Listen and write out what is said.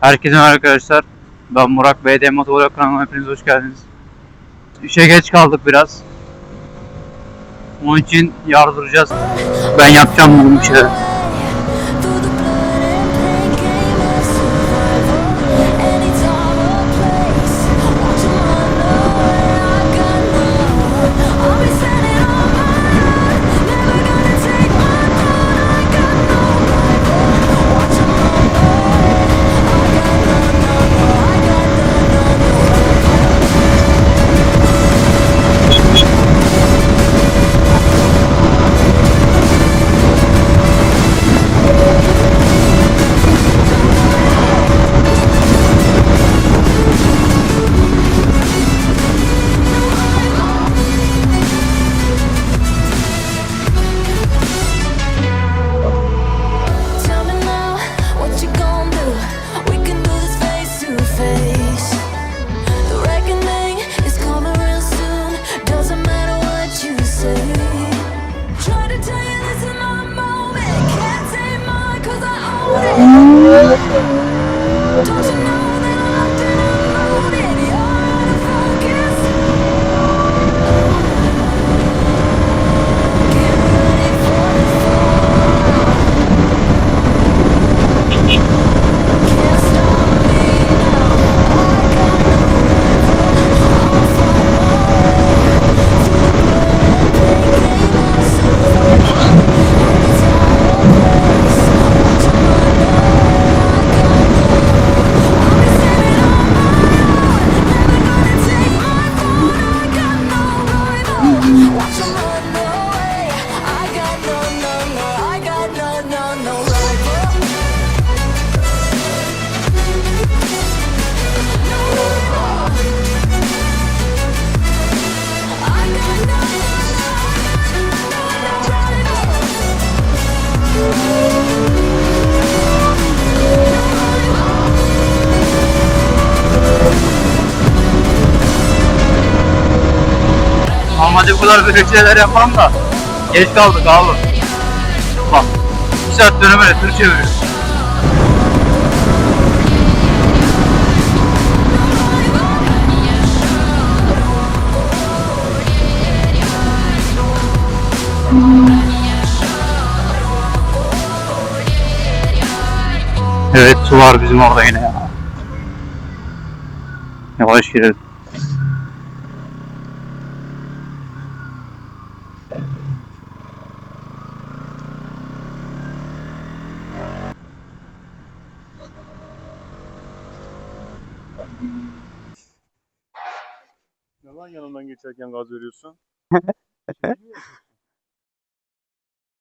Herkese merhaba arkadaşlar. Ben Murat BD Motor kanalıma hepiniz hoş geldiniz. İşe geç kaldık biraz. Onun için yardıracağız. Ben yapacağım bugün bir şeyler. Mm. Hadi bu kadar böyle şeyler yapmam da. Geç kaldık abi. Bak. Bir saat dönemeye tır çeviriyoruz. Evet su var bizim orada yine ya. Yavaş girelim. Yalan yanından geçerken gaz veriyorsun.